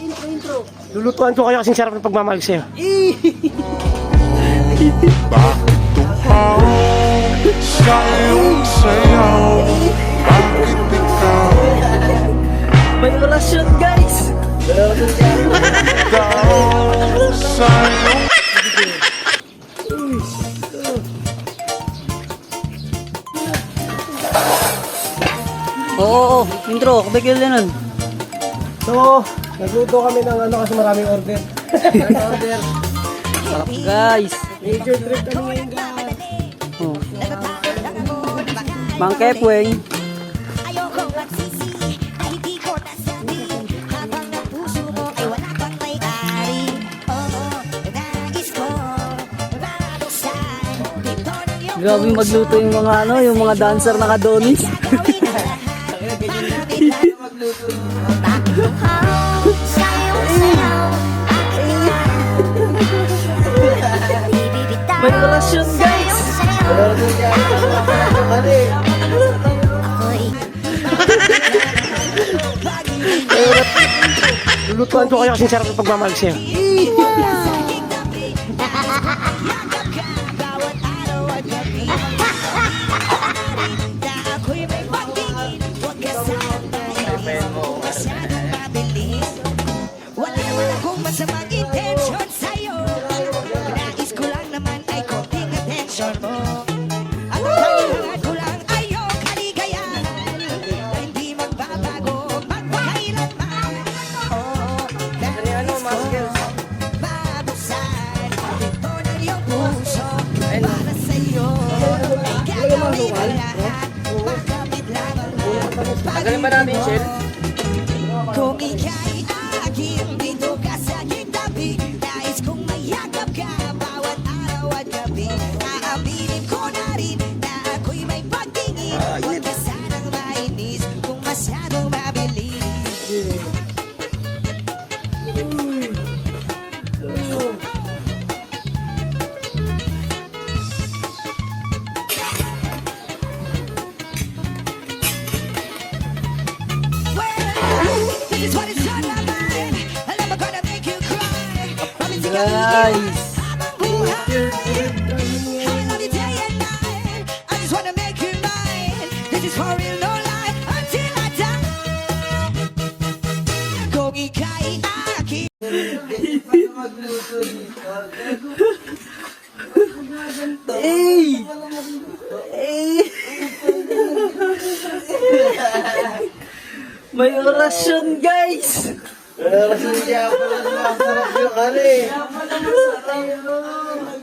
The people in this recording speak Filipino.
intro, intro. Lulutuan ko kayo kasing sarap ng pagmamahal sa'yo. Bakit tumaw sa iyong sayaw? Bakit ikaw May orasyon, guys. daw sa iyong Oo, oo, intro. Kabigil na nun. So, nagluto kami ng ano kasi maraming order. order. Sarap, guys. Major trip kami ngayon guys. Oh. Mang Kepweng. Grabe magluto yung mga ano, yung mga dancer na kadonis. Gagawin May orasyon, guys. Ako'y Lulutuan ko kayo kasing sarap ng pagmamahal sa'yo. Wala naman akong masamang intensyon Tagalin ba natin, Shell? Kung ika'y akin Dito ka sa aking tabi Nais kong mayakap ka Bawat araw at gabi Aaminin ko na rin Na ako'y may pagtingin Huwag ka sanang mainis Kung masyadong mabilis is what is on my mind. And I'm gonna make you cry. I promise you Guys. I love May orasyon, guys! Pero kasi hindi ako masarap yung ano eh.